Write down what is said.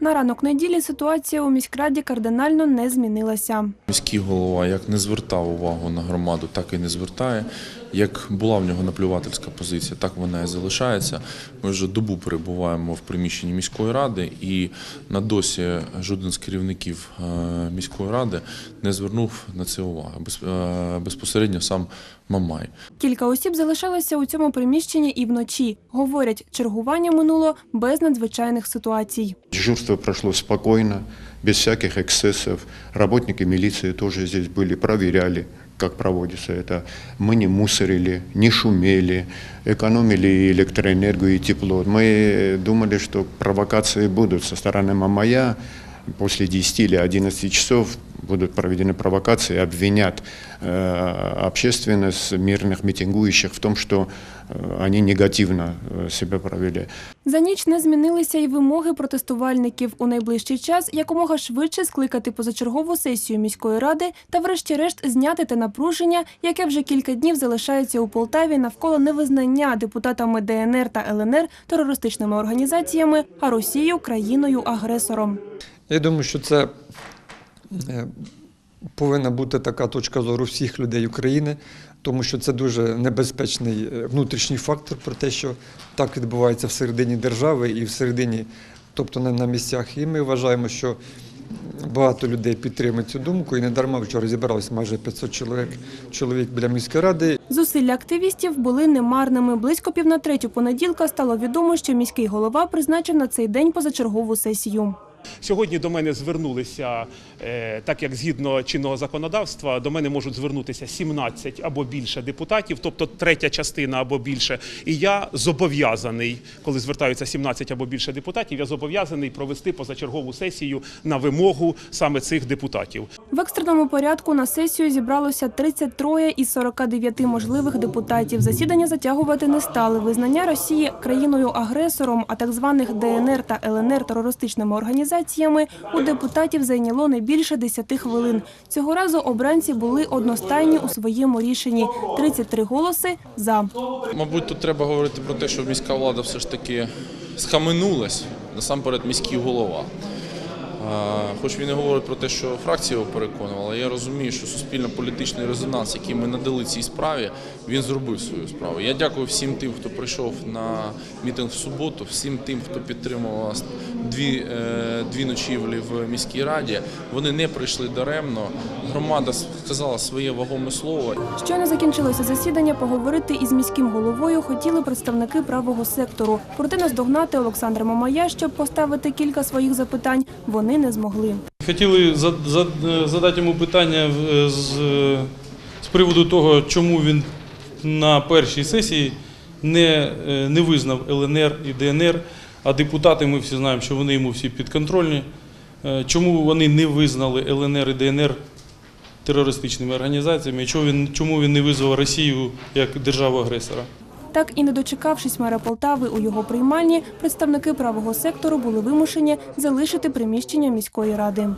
На ранок неділі ситуація у міськраді кардинально не змінилася. Міський голова як не звертав увагу на громаду, так і не звертає. Як була в нього наплювательська позиція, так вона і залишається. Ми вже добу перебуваємо в приміщенні міської ради, і на досі жоден з керівників е, міської ради не звернув на це уваги. Без- е, Безпосередньо сам Мамай. Кілька осіб залишалося у цьому приміщенні і вночі. Говорять, чергування минуло без надзвичайних ситуацій. Дежурство прошло спокойно, без всяких эксцессов. Работники милиции тоже здесь были, проверяли, как проводится это. Мы не мусорили, не шумели, экономили и электроэнергию и тепло. Мы думали, что провокации будут со стороны Мамая. После 10 или 11 часов будут проведены провокации, обвинят э, общественность, мирных митингующих в том, что э, они негативно э, себя провели. За ніч не змінилися й вимоги протестувальників у найближчий час якомога швидше скликати позачергову сесію міської ради та, врешті-решт, зняти те напруження, яке вже кілька днів залишається у Полтаві навколо невизнання депутатами ДНР та ЛНР терористичними організаціями, а Росію країною агресором. Я думаю, що це е, повинна бути така точка зору всіх людей України, тому що це дуже небезпечний е, внутрішній фактор про те, що так відбувається всередині держави і всередині, тобто не на місцях. І ми вважаємо, що багато людей підтримують цю думку, і не дарма вчора зібралось майже 500 чоловік, чоловік біля міської ради. Зусилля активістів були немарними. Близько пів на третю понеділка стало відомо, що міський голова призначив на цей день позачергову сесію. Сьогодні до мене звернулися, е, так як згідно чинного законодавства, до мене можуть звернутися 17 або більше депутатів, тобто третя частина або більше. І я зобов'язаний, коли звертаються 17 або більше депутатів, я зобов'язаний провести позачергову сесію на вимогу саме цих депутатів. В екстреному порядку на сесію зібралося 33 із 49 можливих депутатів. Засідання затягувати не стали. Визнання Росії країною-агресором, а так званих ДНР та ЛНР терористичними організаціями у депутатів зайняло не більше 10 хвилин. Цього разу обранці були одностайні у своєму рішенні. 33 голоси за. Мабуть, тут треба говорити про те, що міська влада все ж таки схаменулась, насамперед міський голова. Хоч він і говорить про те, що фракція його переконувала, я розумію, що суспільно-політичний резонанс, який ми надали цій справі, він зробив свою справу. Я дякую всім тим, хто прийшов на мітинг в суботу, всім тим, хто підтримував нас дві, е, дві ночівлі в міській раді. Вони не прийшли даремно. Громада сказала своє вагоме слово. Щойно закінчилося засідання. Поговорити із міським головою хотіли представники правого сектору. Проте наздогнати Олександра Мамая, щоб поставити кілька своїх запитань, вони не змогли. Хотіли за- задати йому питання е, з, е, з приводу того, чому він на першій сесії не, е, не визнав ЛНР і ДНР, а депутати ми всі знаємо, що вони йому всі підконтрольні. Е, Чому вони не визнали ЛНР і ДНР терористичними організаціями, чому він, чому він не визвав Росію як державу-агресора? Так і не дочекавшись мера Полтави у його приймальні, представники правого сектору були вимушені залишити приміщення міської ради.